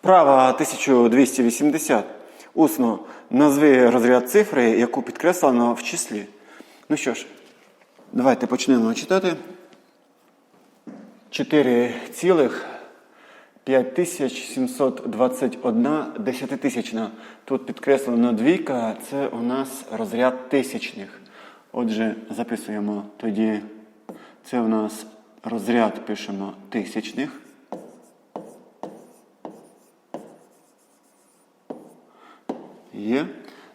Вправа 1280. Усно назви розряд цифри, яку підкреслено в числі. Ну що ж, давайте почнемо читати. 4 цілих 5721 десятитисячна. Тут підкреслено двійка, це у нас розряд тисячних. Отже, записуємо тоді, це у нас розряд пишемо тисячних. Є.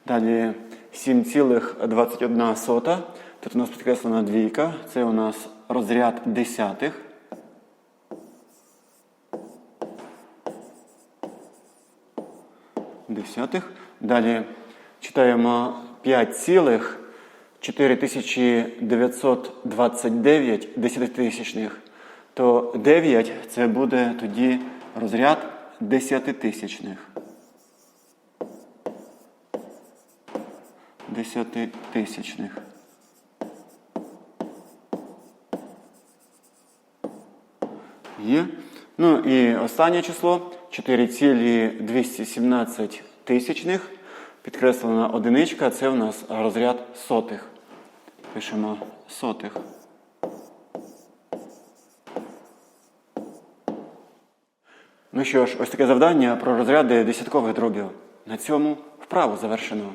Далі 7,21 сота. Тут у нас підкреслена двійка. Це у нас розряд десятих. Десятих. Далі читаємо 5,4929 десятитисячних. То 9 це буде тоді розряд десятитисячних. Десятитисячних. Є. Ну і останнє число 4,217 тисячних. Підкреслена одиничка, це у нас розряд сотих. Пишемо сотих. Ну що ж, ось таке завдання про розряди десяткових дробів. На цьому вправу завершено.